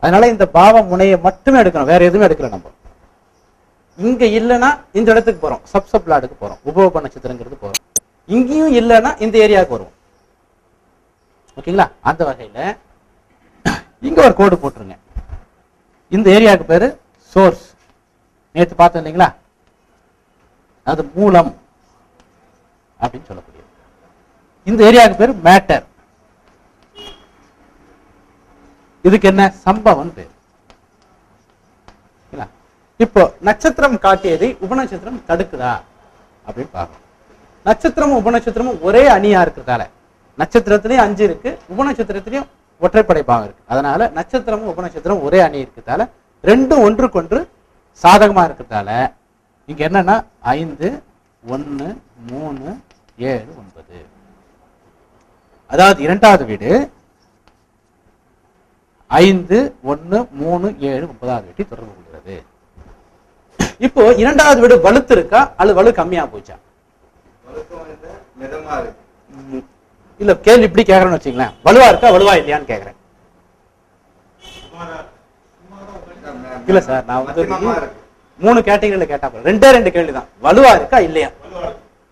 அதனால இந்த பாவ முனையை மட்டுமே எடுக்கணும். வேற எதுவுமே எடுக்கல நம்ம. இங்க இல்லைன்னா இந்த இடத்துக்கு போறோம். சப் சப் லாடுக்கு போறோம். உபோப நட்சத்திரங்கிறது போறோம். இங்கேயும் இல்லைன்னா இந்த ஏரியாவுக்கு வருவோம். ஓகேங்களா? அந்த வகையில இங்க ஒரு கோடு போட்டுருங்க. இந்த ஏரியாவுக்கு பேரு சோர்ஸ். நேத்து பார்த்தோம் இல்லைங்களா? அது மூலம் அப்படின்னு சொல்லக்கூடியது. இந்த ஏரியாவுக்கு பேர் மேட்டர். இதுக்கு என்ன சம்பவம் பேர். இப்போ நட்சத்திரம் காட்டியதை உபநட்சத்திரம் தடுக்குதா? அப்படின்னு பார்க்கணும் நட்சத்திரமும் உபநட்சத்திரமும் ஒரே அணியா இருக்கிறதால. நட்சத்திரத்திலையும் அஞ்சு இருக்கு உபநட்சத்திரத்திலையும் ஒற்றைப்படை பாகம் இருக்கு. அதனால நட்சத்திரமும் உபநட்சத்திரமும் ஒரே அணி இருக்கிறதால ரெண்டும் ஒன்றுக்கொன்று சாதகமா இருக்கிறதால இங்க என்னன்னா ஐந்து ஒன்று மூணு ஏழு ஒன்பது. அதாவது இரண்டாவது வீடு ஐந்து ஒன்னு மூணு ஏழு ஒன்பதாவது வீட்டை தொடர்பு கொள்கிறது. இப்போ இரண்டாவது வீடு வலுத்து இருக்கா? அல்லது வலு கம்மியா போச்சா. இல்ல கேள்வி இப்படி கேக்குறேன்னு வச்சுங்களேன் வலுவா இருக்கா வலுவா இல்லையான்னு கேக்குறேன். இல்ல சார் நான் வந்து மூணு கேட்டகரியில கேட்டா போதும். ரெண்டே ரெண்டு கேள்வி தான். வலுவா இருக்கா இல்லையா?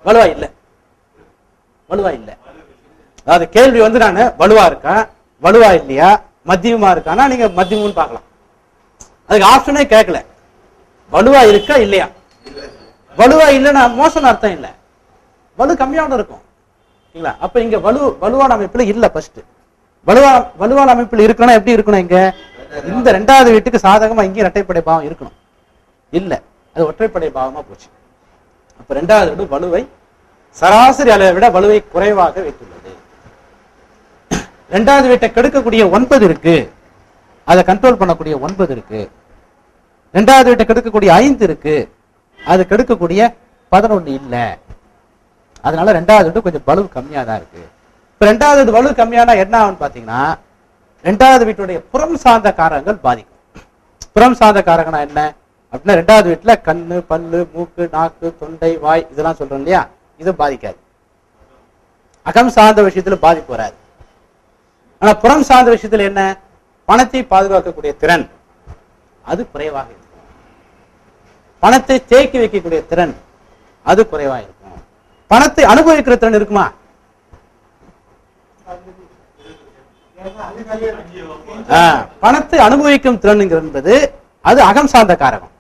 வலுவா இல்ல. வலுவா இல்ல. அதாவது கேள்வி வந்து நானு வலுவா இருக்கா வலுவா இல்லையா? மத்தியமா இருக்கானா நீங்க மத்தியமும் பார்க்கலாம். அதுக்கு ஆப்ஷனே கேட்கல வலுவா இருக்கா இல்லையா? வலுவா இல்லைன்னா மோசம் அர்த்தம் இல்ல. வலு கம்மியான இருக்கும். சரிங்களா அப்ப இங்க வலு வலுவான அமைப்புல இல்ல ஃபர்ஸ்ட் வலுவா வலுவான அமைப்புல இருக்கணும் எப்படி இருக்கணும் இங்க? இந்த ரெண்டாவது வீட்டுக்கு சாதகமா இங்கேயும் இரட்டைப்படை பாவம் இருக்கணும். இல்ல. அது ஒற்றைப்படை பாவமா போச்சு. அப்ப ரெண்டாவது வீடு வலுவை சராசரி அளவை விட வலுவை குறைவாக வைத்துள்ளது. ரெண்டாவது வீட்டை கெடுக்கக்கூடிய ஒன்பது இருக்கு. அதை கண்ட்ரோல் பண்ணக்கூடிய ஒன்பது இருக்கு. ரெண்டாவது வீட்டை கெடுக்கக்கூடிய ஐந்து இருக்கு. அது கெடுக்கக்கூடிய பதினொன்று இல்லை. அதனால ரெண்டாவது வீட்டு கொஞ்சம் பலு கம்மியாக தான் இருக்கு. இப்போ ரெண்டாவது வலு கம்மியானா என்ன ஆகும்னு பார்த்தீங்கன்னா ரெண்டாவது வீட்டுடைய புறம் சார்ந்த காரகங்கள் பாதிக்கும். புறம் சார்ந்த காரகனா என்ன? அப்படின்னா ரெண்டாவது வீட்டில் கண்ணு பல்லு மூக்கு நாக்கு தொண்டை வாய் இதெல்லாம் சொல்றோம் இல்லையா? இது பாதிக்காது. அகம் சார்ந்த விஷயத்துல பாதிப்பு வராது. ஆனா புறம் சார்ந்த விஷயத்துல என்ன? பணத்தை பாதுகாக்கக்கூடிய திறன். அது குறைவாக இருக்கும். பணத்தை தேக்கி வைக்கக்கூடிய திறன் அது குறைவாக இருக்கும். பணத்தை அனுபவிக்கிற திறன் இருக்குமா? பணத்தை அனுபவிக்கும் திறன் என்பது அது அகம் சார்ந்த காரகம்.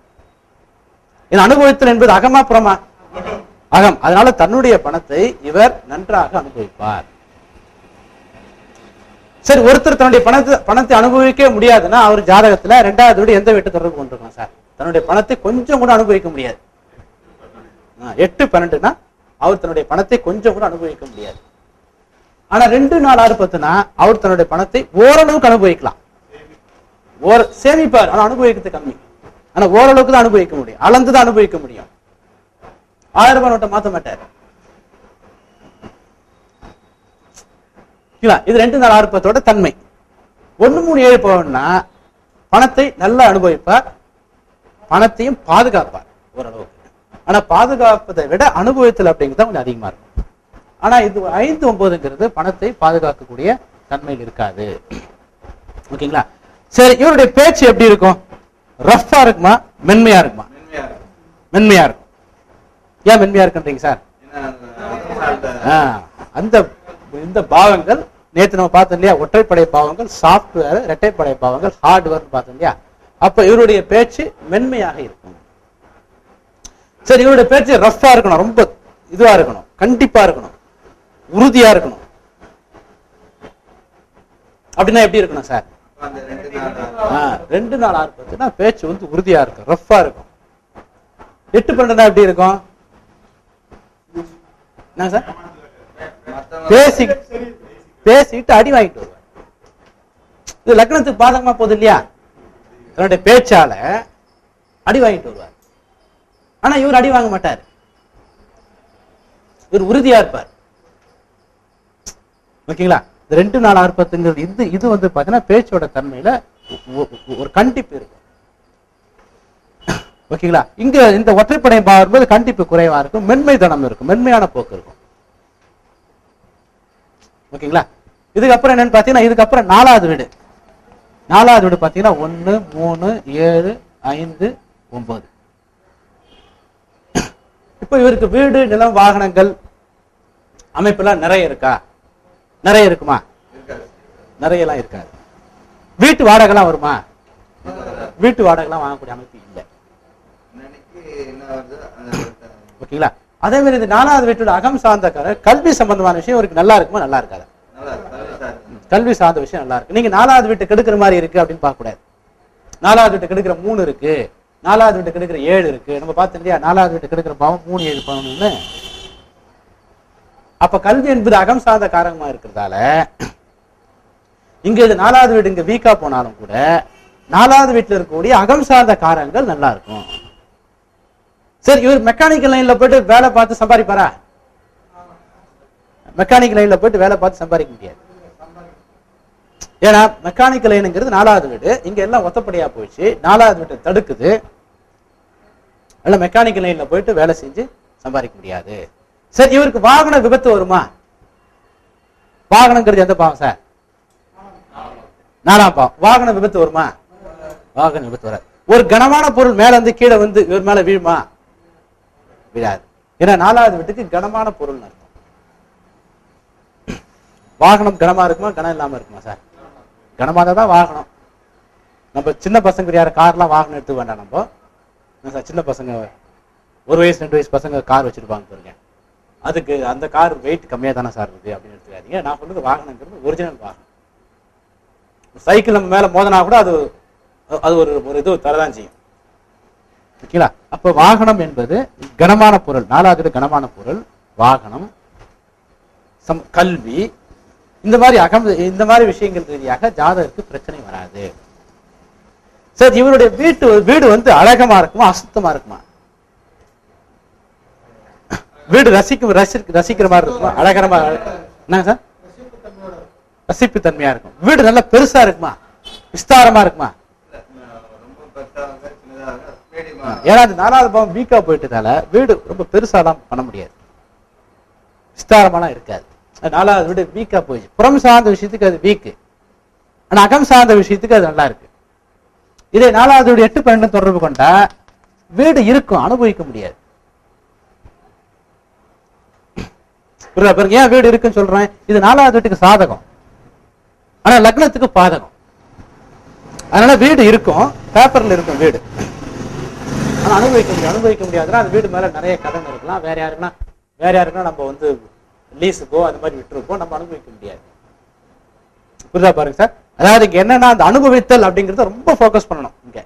அனுபவித்தல் என்பது அகமா புறமா? அகம். அதனால தன்னுடைய பணத்தை இவர் நன்றாக அனுபவிப்பார். சரி ஒருத்தர் தன்னுடைய பணத்தை பணத்தை அனுபவிக்க முடியாதுன்னா அவர் ஜாதகத்துல ரெண்டாவது வீடு எந்த வீட்டு தொடர்பு கொண்டிருக்கலாம் சார்? தன்னுடைய பணத்தை கொஞ்சம் கூட அனுபவிக்க முடியாது. எட்டு பன்னெண்டுனா அவர் தன்னுடைய பணத்தை கொஞ்சம் கூட அனுபவிக்க முடியாது. ஆனா ரெண்டு நாள் ஆறு பத்துனா அவர் தன்னுடைய பணத்தை ஓரளவுக்கு அனுபவிக்கலாம். ஓர சேமிப்பார் ஆனா அனுபவிக்கிறது கம்மி. ஆனா ஓரளவுக்கு தான் அனுபவிக்க முடியும். அளந்து தான் அனுபவிக்க முடியும். ஆயிரம் ரூபாய் நோட்டை மாத்த மாட்டார். இது ரெண்டு நாள் ஆறு பத்தோட தன்மை. ஒண்ணு மூணு ஏழு பவன்னா பணத்தை நல்லா அனுபவிப்பார். பணத்தையும் பாதுகாப்பார் ஓரளவுக்கு. ஆனா பாதுகாப்பதை விட அனுபவத்தில் அப்படிங்கிறது கொஞ்சம் அதிகமா இருக்கும். ஆனா இது ஐந்து ஒன்பதுங்கிறது பணத்தை பாதுகாக்கக்கூடிய தன்மையில் இருக்காது. ஓகேங்களா? சரி இவருடைய பேச்சு எப்படி இருக்கும்? ரஃப்பா இருக்குமா? மென்மையா இருக்குமா? மென்மையா இருக்கு மென்மையா இருக்கும். ஏன் மென்மையா இருக்குன்றீங்க சார்? அந்த இந்த பாவங்கள் நேத்து நம்ம பார்த்தோம் இல்லையா ஒற்றைப்படை பாவங்கள் சாஃப்ட்வேர் இரட்டைப்படை பாவங்கள் ஹார்ட்வேர் பார்த்தோம் இல்லையா? அப்ப இவருடைய பேச்சு மென்மையாக இருக்கும் சரி இவருடைய பேச்சு ரஃபா இருக்கணும் ரொம்ப இதுவா இருக்கணும் கண்டிப்பா இருக்கணும் உறுதியா இருக்கணும். அப்படின்னா எப்படி இருக்கணும் சார்? ரெண்டு நாள் ஆறு பத்துனா பேச்சு வந்து உறுதியா இருக்கும் ரஃபா இருக்கும். எட்டு பன்னெண்டுனா எப்படி இருக்கும்? என்ன சார்? பேசி பேசிட்டு அடி வாங்கிட்டு வருவார் இது லக்னத்துக்கு பாதகமா போகுது இல்லையா? தன்னுடைய பேச்சால அடி வாங்கிட்டு வருவார். ஆனா இவர் அடி வாங்க மாட்டார். இவர் உறுதியா இருப்பார். ஓகேங்களா? இந்த ரெண்டு நாள் ஆர்ப்பத்துங்கிறது இது இது வந்து பாத்தீங்கன்னா பேச்சோட தன்மையில ஒரு கண்டிப்பு இருக்கும். ஓகேங்களா? இங்க இந்த ஒற்றைப்படை வரும்போது கண்டிப்பு குறைவா இருக்கும். மென்மை தனம் இருக்கும். மென்மையான போக்கு இருக்கும். ஓகேங்களா? இதுக்கப்புறம் என்னன்னு பாத்தீங்கன்னா இதுக்கப்புறம் நாலாவது வீடு. நாலாவது வீடு பார்த்தீங்கன்னா ஒன்று மூணு ஏழு ஐந்து ஒன்பது. இப்போ இவருக்கு வீடு நிலம் வாகனங்கள் அமைப்பெல்லாம் நிறைய இருக்கா? நிறைய இருக்குமா? நிறையலாம் இருக்காது. வீட்டு வாடகைலாம் வருமா? வீட்டு வாடகைலாம் வாங்கக்கூடிய அமைப்பு இல்லை. ஓகேங்களா? அதே மாதிரி இந்த நாலாவது வீட்டோட அகம் சார்ந்த கல்வி சம்பந்தமான விஷயம் இவருக்கு நல்லா இருக்குமா? நல்லா இருக்காது? கல்வி சார்ந்து. விஷயம். நல்லா இருக்கு. நீங்க நாலாவது வீட்டு கெடுக்கிற மாதிரி இருக்கு அப்படின்னு பார்க்க கூடாது நாலாவது வீட்டு கெடுக்கிற மூணு இருக்கு. நாலாவது வீட்டு கெடுக்கிற ஏழு இருக்கு. நம்ம பார்த்தோம் இல்லையா? நாலாவது வீட்டு கெடுக்கிற பாவம் மூணு ஏழு பதினொன்னு அப்ப கல்வி என்பது அகம் சார்ந்த காரகமா இருக்கிறதால இங்க இது நாலாவது வீடு இங்க வீக்கா போனாலும் கூட நாலாவது வீட்டுல இருக்கக்கூடிய அகம் சார்ந்த காரங்கள் நல்லா இருக்கும். சரி இவர் மெக்கானிக்கல் லைன்ல போயிட்டு வேலை பார்த்து சம்பாதிப்பாரா? மெக்கானிக்கல் லைன்ல போயிட்டு வேலை பார்த்து சம்பாதிக்க முடியாது. ஏன்னா மெக்கானிக்கல் லைனுங்கிறது நாலாவது வீடு. இங்க எல்லாம் ஒத்தப்படியா போயிடுச்சு. நாலாவது வீட்டை தடுக்குது. அதனால மெக்கானிக்கல் லைன்ல போயிட்டு வேலை செஞ்சு சம்பாதிக்க முடியாது. சரி இவருக்கு வாகன விபத்து வருமா? வாகனங்கிறது எந்த பாவம் சார்? நாலாம் பாவம். வாகன விபத்து வருமா? வாகன விபத்து வராது. ஒரு கனமான பொருள் மேல இருந்து கீழே வந்து இவர் மேல வீழுமா? விழாது ஏன்னா நாலாவது வீட்டுக்கு கனமான பொருள் அர்த்தம். வாகனம் கனமா இருக்குமா கனம் இல்லாம இருக்குமா சார்? கனமாக தான் வாகனம். நம்ம சின்ன பசங்க யார் கார்லாம் வாகனம் எடுத்து வேண்டாம் நம்ம. சார் சின்ன பசங்க ஒரு வயசு ரெண்டு வயசு பசங்க கார் வச்சிருப்பாங்க பாருங்க. அதுக்கு அந்த கார் வெயிட் கம்மியாக தானே சார் இருக்குது அப்படின்னு எடுத்துக்காதீங்க. நான் சொல்றது வாகனங்கிறது ஒரிஜினல் வாகனம். சைக்கிள் நம்ம மேல மோதனா கூட அது அது ஒரு ஒரு இது தரதான் செய்யும். ஓகேங்களா? அப்ப வாகனம் என்பது கனமான பொருள். நாலாவது கனமான பொருள் வாகனம். சம் கல்வி. இந்த மாதிரி அகம் இந்த மாதிரி விஷயங்கள் ரீதியாக ஜாதகருக்கு பிரச்சனை வராது. சார் இவருடைய வீட்டு வீடு வந்து அழகமா இருக்குமா அசுத்தமா இருக்குமா? வீடு ரசிக்கும் ரசிக்கிற மாதிரி இருக்குமா? அழகரமா என்னங்க சார்? ரசிப்பு தன்மையா இருக்கும். வீடு நல்லா பெருசா இருக்குமா? விஸ்தாரமா இருக்குமா இல்ல, ரொம்ப பெருசாக சின்னதாக மீடியமா ஏன்னா அது நாலாவது பாவம் வீக்கா போயிட்டதால வீடு ரொம்ப பெருசாலாம் பண்ண முடியாது. விஸ்தாரமாலாம் இருக்காது. நாலாவது வீடு வீக்கா போயிடுச்சு. புறம் சார்ந்த விஷயத்துக்கு அது வீக்கு. ஆனா அகம் சார்ந்த விஷயத்துக்கு அது நல்லா இருக்கு இதே நாலாவது வீடு எட்டு பன்னெண்டு தொடர்பு கொண்டா வீடு இருக்கும் அனுபவிக்க முடியாது. புரியல பாருங்க ஏன் வீடு இருக்குன்னு சொல்றேன்? இது நாலாவது வீட்டுக்கு சாதகம். ஆனா லக்னத்துக்கு பாதகம். அதனால வீடு இருக்கும் பேப்பர்ல இருக்கும் வீடு. ஆனால் அனுபவிக்க முடியும் அனுபவிக்க முடியாதுன்னா அந்த வீடு மேல நிறைய கடன் இருக்கலாம். வேற யாருக்குன்னா வேற யாருக்குன்னா நம்ம வந்து லீஸுக்கோ அந்த மாதிரி விட்டுருப்போம். நம்ம அனுபவிக்க முடியாது. புரிதா பாருங்க சார்? அதாவது இங்க என்னன்னா அந்த அனுபவித்தல் அப்படிங்கறத ரொம்ப ஃபோக்கஸ் பண்ணணும் இங்க.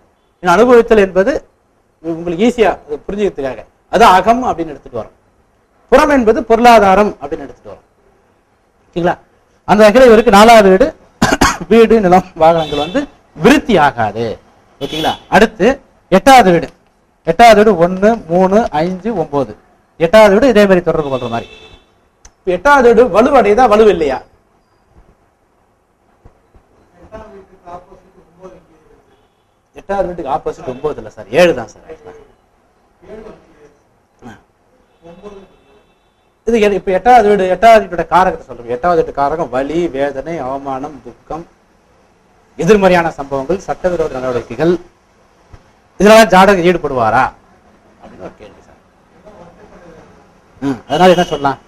ஏன்னா அனுபவித்தல் என்பது உங்களுக்கு ஈஸியா புரிஞ்சுக்கிறதுக்காக. அது அகம் அப்படின்னு எடுத்துட்டு வரோம். புறம் என்பது பொருளாதாரம் அப்படின்னு எடுத்துட்டு வரோம். ஓகேங்களா அந்த வகையில் இவருக்கு நாலாவது வீடு வீடு நிலம் வாகனங்கள் வந்து விருத்தி ஆகாது. ஓகேங்களா? அடுத்து எட்டாவது வீடு. எட்டாவது வீடு ஒன்று மூணு அஞ்சு ஒன்பது எட்டாவது வீடு இதே மாதிரி தொடர்பு கொள்ற மாதிரி. எட்டாவது வீடு வலுவடையதா வலுவில்லையா எட்டாவது வீட்டுக்கு ஆப்போசிட் ஒன்பது இல்லை சார். ஏழு தான் சார். இது எது- இப்ப எட்டாவது வீடு எட்டாவது வீட்டோட காரகத்தை சொல்றோம் எட்டாவது வீட்டு காரகம் வலி வேதனை அவமானம் துக்கம் எதிர்மறையான சம்பவங்கள் சட்டவிரோத நடவடிக்கைகள் இதெல்லாம் ஜாடகம் ஈடுபடுவாரா? அப்படின்னு ஒரு கேள்வி சார். அதனால என்ன சொல்லலாம்?